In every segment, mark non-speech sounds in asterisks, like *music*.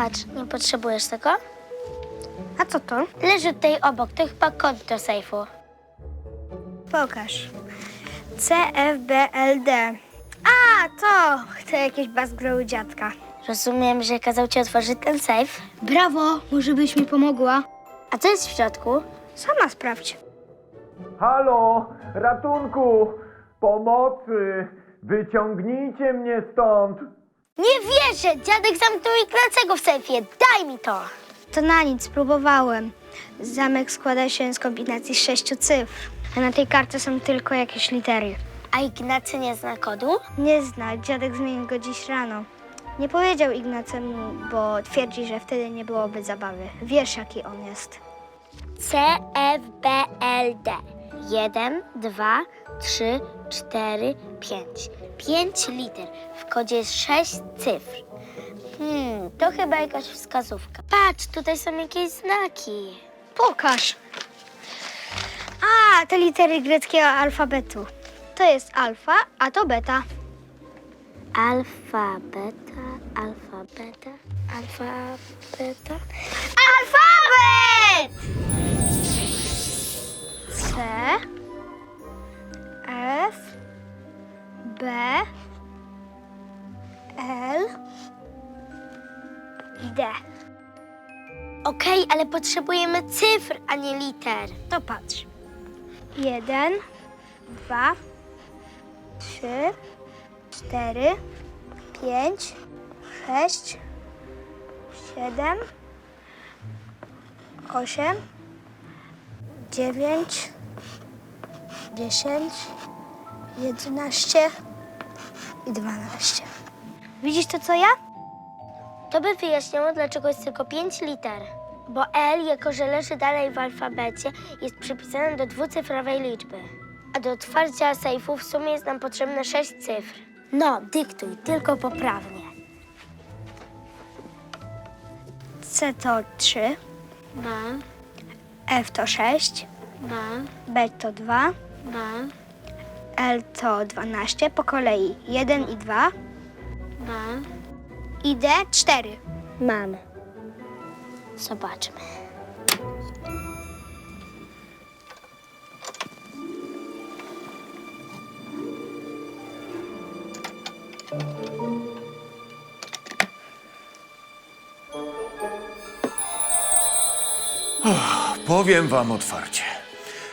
Patrz, nie potrzebujesz tego? A co to? Leży tutaj obok, to chyba kod do sejfu. Pokaż. CFBLD. A, to! To jakieś bazgroły dziadka. Rozumiem, że kazał ci otworzyć ten sejf. Brawo, może byś mi pomogła? A co jest w środku? Sama sprawdź. Halo, ratunku, pomocy, wyciągnijcie mnie stąd. Nie wierzę! Dziadek zamknął Ignacego w sejfie. Daj mi to! To na nic, próbowałem. Zamek składa się z kombinacji sześciu cyfr, a na tej karcie są tylko jakieś litery. A Ignacy nie zna kodu? Nie zna, dziadek zmienił go dziś rano. Nie powiedział Ignacemu, bo twierdzi, że wtedy nie byłoby zabawy. Wiesz, jaki on jest. CFBLD. 1, 2, 3, 4, 5. 5 liter. W kodzie jest 6 cyfr. Hmm, to chyba jakaś wskazówka. Patrz, tutaj są jakieś znaki. Pokaż. A, te litery greckiego alfabetu. To jest alfa, a to beta. Alfa, beta, alfa, beta, alfa, beta. Alfabet! C D. Okej, ale potrzebujemy cyfr, a nie liter. To patrz. Jeden, dwa, trzy, cztery, pięć, sześć, siedem, osiem, dziewięć, dziesięć, jedenaście i dwanaście. Widzisz to, co ja? To by wyjaśniało, dlaczego jest tylko 5 liter. Bo L, jako że leży dalej w alfabecie, jest przypisane do dwucyfrowej liczby. A do otwarcia sejfu w sumie jest nam potrzebne 6 cyfr. No, dyktuj, tylko poprawnie. C to trzy, Ba, F to sześć, ba, B to dwa, ba, L to 12, po kolei 1 i 2 ba. I D 4. Mamy. Zobaczmy. Powiem wam otwarcie,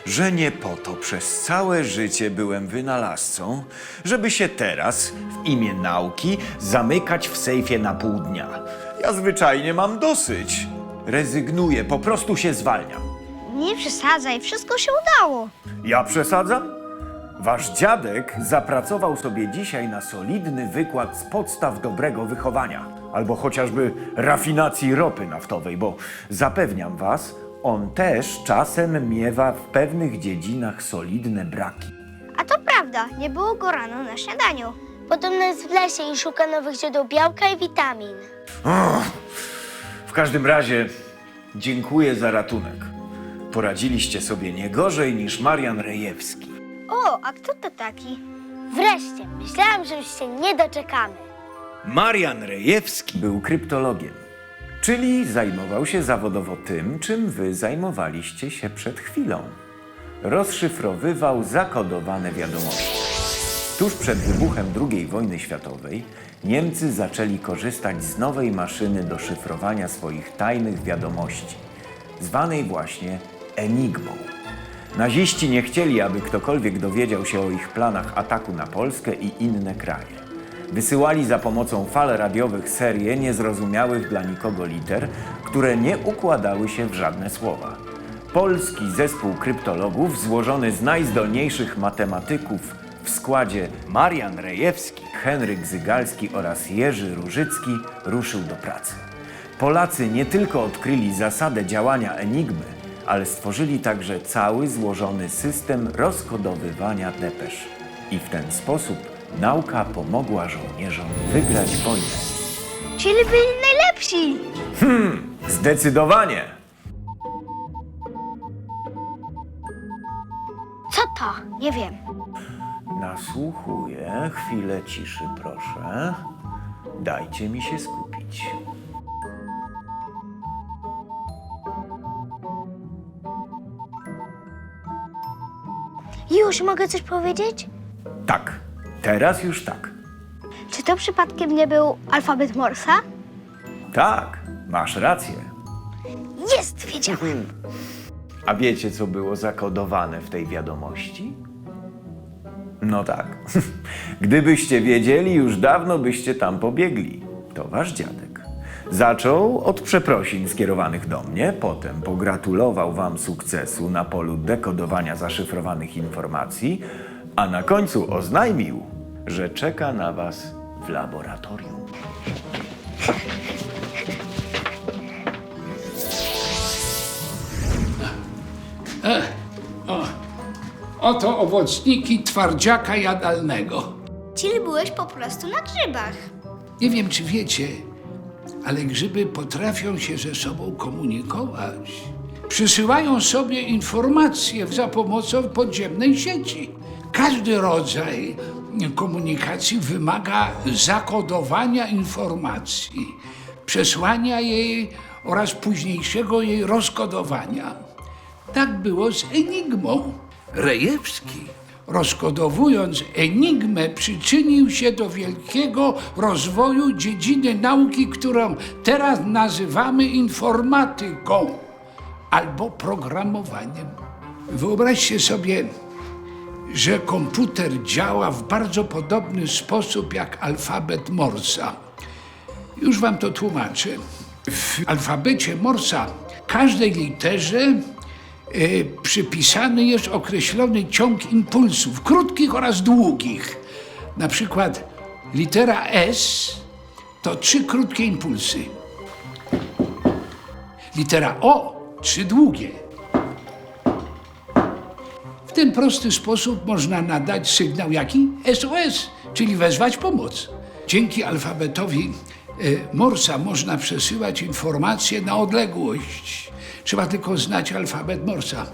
że nie po to przez całe życie byłem wynalazcą, żeby się teraz w imię nauki zamykać w sejfie na pół dnia. Ja zwyczajnie mam dosyć. Rezygnuję, po prostu się zwalniam. Nie przesadzaj, wszystko się udało. Ja przesadzam? Wasz dziadek zapracował sobie dzisiaj na solidny wykład z podstaw dobrego wychowania, albo chociażby rafinacji ropy naftowej, bo zapewniam was, on też czasem miewa w pewnych dziedzinach solidne braki. A to prawda, nie było go rano na śniadaniu. Podobno jest w lesie i szuka nowych źródeł białka i witamin. W każdym razie dziękuję za ratunek. Poradziliście sobie nie gorzej niż Marian Rejewski. O, a kto to taki? Wreszcie, myślałam, że już się nie doczekamy. Marian Rejewski był kryptologiem, czyli zajmował się zawodowo tym, czym wy zajmowaliście się przed chwilą. Rozszyfrowywał zakodowane wiadomości. Tuż przed wybuchem II wojny światowej Niemcy zaczęli korzystać z nowej maszyny do szyfrowania swoich tajnych wiadomości, zwanej właśnie Enigmą. Naziści nie chcieli, aby ktokolwiek dowiedział się o ich planach ataku na Polskę i inne kraje. Wysyłali za pomocą fal radiowych serię niezrozumiałych dla nikogo liter, które nie układały się w żadne słowa. Polski zespół kryptologów, złożony z najzdolniejszych matematyków w składzie Marian Rejewski, Henryk Zygalski oraz Jerzy Różycki, ruszył do pracy. Polacy nie tylko odkryli zasadę działania Enigmy, ale stworzyli także cały złożony system rozkodowywania depesz. I w ten sposób nauka pomogła żołnierzom wygrać wojnę. Czyli byli najlepsi. Hmm, zdecydowanie. Co to? Nie wiem. Nasłuchuję. Chwilę ciszy, proszę. Dajcie mi się skupić. Już mogę coś powiedzieć? Tak teraz już tak. Czy to przypadkiem nie był alfabet Morsa? Tak, masz rację. Jest, wiedziałem. A wiecie, co było zakodowane w tej wiadomości? No tak. *laughs* Gdybyście wiedzieli, już dawno byście tam pobiegli. To wasz dziadek. Zaczął od przeprosin skierowanych do mnie, potem pogratulował wam sukcesu na polu dekodowania zaszyfrowanych informacji, a na końcu oznajmił, że czeka na was w laboratorium. Oto owocniki twardziaka jadalnego. Czyli byłeś po prostu na grzybach. Nie wiem, czy wiecie, ale grzyby potrafią się ze sobą komunikować. Przysyłają sobie informacje za pomocą podziemnej sieci. Każdy rodzaj komunikacji wymaga zakodowania informacji, przesłania jej oraz późniejszego jej rozkodowania. Tak było z Enigmą. Rejewski, rozkodowując Enigmę, przyczynił się do wielkiego rozwoju dziedziny nauki, którą teraz nazywamy informatyką albo programowaniem. Wyobraźcie sobie, że komputer działa w bardzo podobny sposób jak alfabet Morsa. Już wam to tłumaczę. W alfabecie Morsa każdej literze e, przypisany jest określony ciąg impulsów, krótkich oraz długich. Na przykład litera S to trzy krótkie impulsy. Litera O trzy długie. Ten prosty sposób można nadać sygnał jaki? SOS, czyli wezwać pomoc. Dzięki alfabetowi e, Morsa można przesyłać informacje na odległość. Trzeba tylko znać alfabet Morsa,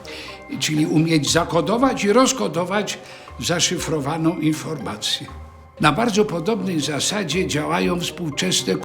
czyli umieć zakodować i rozkodować zaszyfrowaną informację. Na bardzo podobnej zasadzie działają współczesne